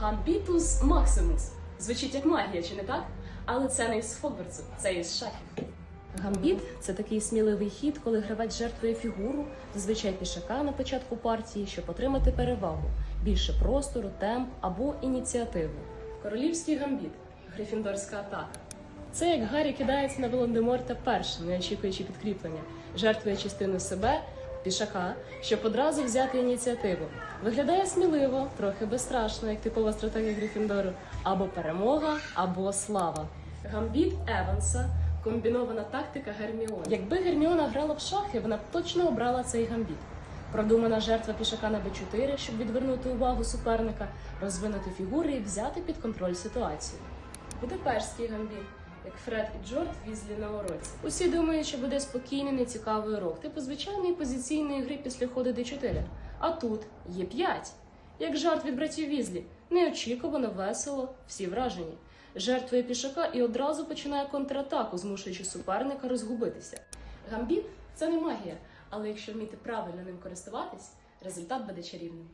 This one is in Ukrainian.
Гамбітус Максимус. Звучить як магія, чи не так? Але це не із Хогвартсу, це із шахів. Гамбіт це такий сміливий хід, коли гравець жертвує фігуру, зазвичай пішака на початку партії, щоб отримати перевагу, більше простору, темп або ініціативу. Королівський гамбіт грифіндорська атака. Це як Гаррі кидається на Волан-де-Морта першим, не очікуючи підкріплення, жертвує частину себе, пішака, щоб одразу взяти ініціативу. Виглядає сміливо, трохи безстрашно, як типова стратегія Грифіндору, або перемога, або слава. Гамбіт Еванса комбінована тактика Герміони. Якби Герміона грала в шахи, вона б точно обрала цей гамбіт. Продумана жертва пішака на Б4, щоб відвернути увагу суперника, розвинути фігури і взяти під контроль ситуацію. Будапештський гамбіт, як Фред і Джордж Візлі на уроці. Усі думають, що буде спокійний, нецікавий урок, типу звичайної позиційної гри після ходу Д4. А тут є 5. Як жарт від братів Візлі, неочікувано, весело, всі вражені. Жертвує пішака і одразу починає контратаку, змушуючи суперника розгубитися. Гамбіт це не магія, але якщо вміти правильно ним користуватись, результат буде чарівним.